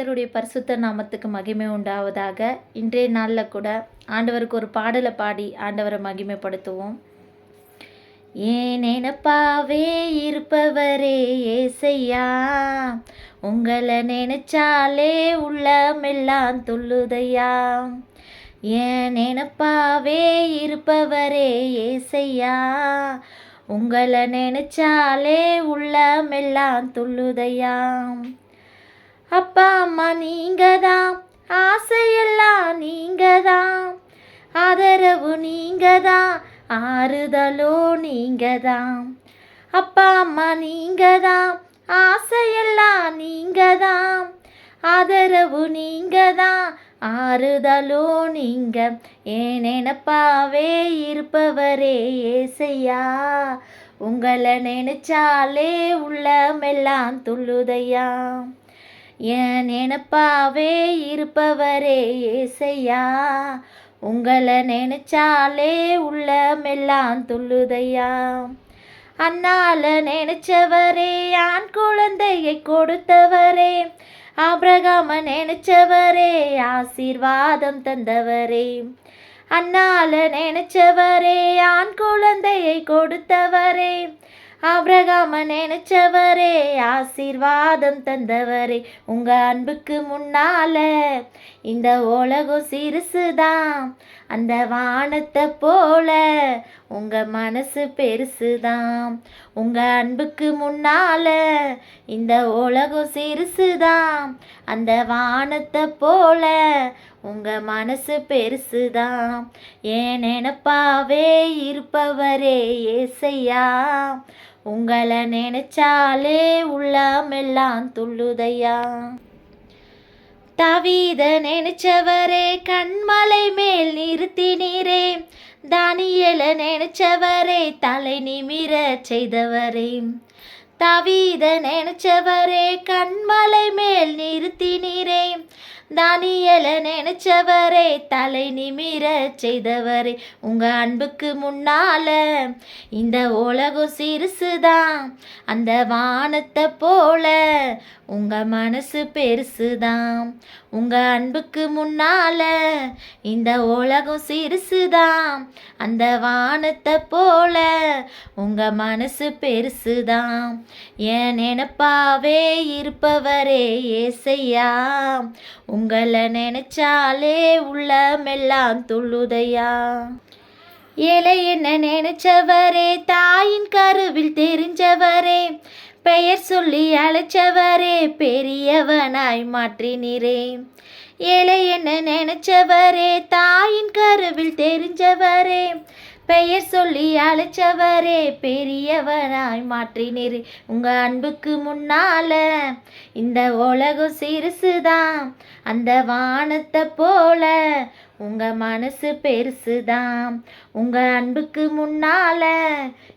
கர்த்தருடைய பரிசுத்த நாமத்துக்கு மகிமை உண்டாவதாக. இன்றைய நாளில் கூட ஆண்டவருக்கு ஒரு பாடலை பாடி ஆண்டவரை மகிமைப்படுத்துவோம். ஏன் நினப்பாவே இருப்பவரே ஏசையா உங்களை நினைச்சாலே உள்ளமெல்லாம் துள்ளுதையா ஏன் நினப்பாவே இருப்பவரே ஏசையா உங்களை நினைச்சாலே உள்ளமெல்லாம் துள்ளுதையாம் நீங்க தான் ஆசையெல்லாம் நீங்க தான் ஆதரவு நீங்க தான் ஆறுதலோ நீங்க தான் அப்பா அம்மா நீங்க தான் ஆசையெல்லாம் நீங்க தான் ஆதரவு நீங்க தான் ஆறுதலோ நீங்க ஏன் நினப்பாவே இருப்பவரே ஏசையா உங்களை நினைச்சாலே உள்ளமெல்லாம் துள்ளுதையா. என் நினப்பாவே இருப்பவரே ஏசையா. உங்களை நினைச்சாலே உள்ளமெல்லாம் துள்ளுதையா. அண்ணால நினைச்சவரே ஆண் குழந்தையை கொடுத்தவரே. ஆபிரகாம நினைச்சவரே ஆசீர்வாதம் தந்தவரே. அண்ணால நினைச்சவரே ஆண் குழந்தையை கொடுத்தவரே. ஆபிரகாம நினைச்சவரே ஆசீர்வாதம் தந்தவரே உங்க அன்புக்கு முன்னால. இந்த உலகம் சிறுசுதான் அந்த வானத்தை போல. உங்க மனசு பெருசுதான் உங்க அன்புக்கு முன்னால. இந்த உலகம் சிறுசுதான் அந்த வானத்தை போல. உங்க மனசு பெருசுதான் ஏன் நினப்பாவே இருப்பவரே ஏசையா. உங்களை நினைச்சாலே உள்ளமெல்லாம் துள்ளுதையா? தவித நினைச்சவரே கண்மலை மேல் நிறுத்தினீரே தானியல நினைச்சவரே தலை நிமிர செய்தவரே. தவித நினைச்சவரே கண்மலை மேல் நிறுத்தினீரே தானியல நினைச்சவரே தலை நிமிர செய்தவரே உங்க அன்புக்கு முன்னால. இந்த உலகம் சிறுசுதான் அந்த வானத்தை போல. உங்க மனசு பெருசுதான் உங்க அன்புக்கு முன்னால. இந்த உலகம் சிறுசுதான் அந்த வானத்தை போல. உங்க மனசு பெருசுதான் என் நினப்பாவே இருப்பவரே ஏசையா. உங்களை நினைச்சாலே உள்ளமெல்லாம் துள்ளுதையா? ஏழை என்ன நினைச்சவரே தாயின் கருவில் தெரிஞ்சவரே பெயர் சொல்லி அழைச்சவரே பெரியவனாய் மாற்றினீரே. ஏழை என்ன நினைச்சவரே தாயின் கருவில் தெரிஞ்சவரே பெயர் சொல்லி அழைச்சவரே பெரியவனாய் மாற்றினீர் உங்க அன்புக்கு முன்னால. இந்த உலகம் சிறுசுதான் அந்த வானத்தை போல. உங்க மனசு பெருசுதான் உங்க அன்புக்கு முன்னால.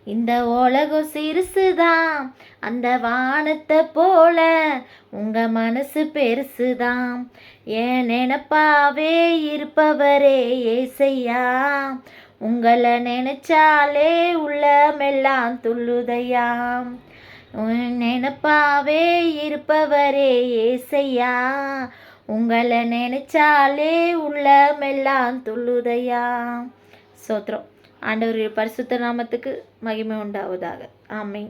இந்த உலகம் சிறுசுதான் அந்த வானத்தை போல. உங்க மனசு பெருசுதான் ஏன் நினப்பாவே இருப்பவரே ஏசையா. உங்களை நினைச்சாலே உள்ளமெல்லாம் துள்ளுதையாம். நினப்பாவே இருப்பவரே ஏசையா. உங்களை நினைச்சாலே உள்ளமெல்லாம் துள்ளுதையா சோத்ரம் ஆண்டவருடைய பரிசுத்த நாமத்துக்கு மகிமை உண்டாவதாக. ஆமை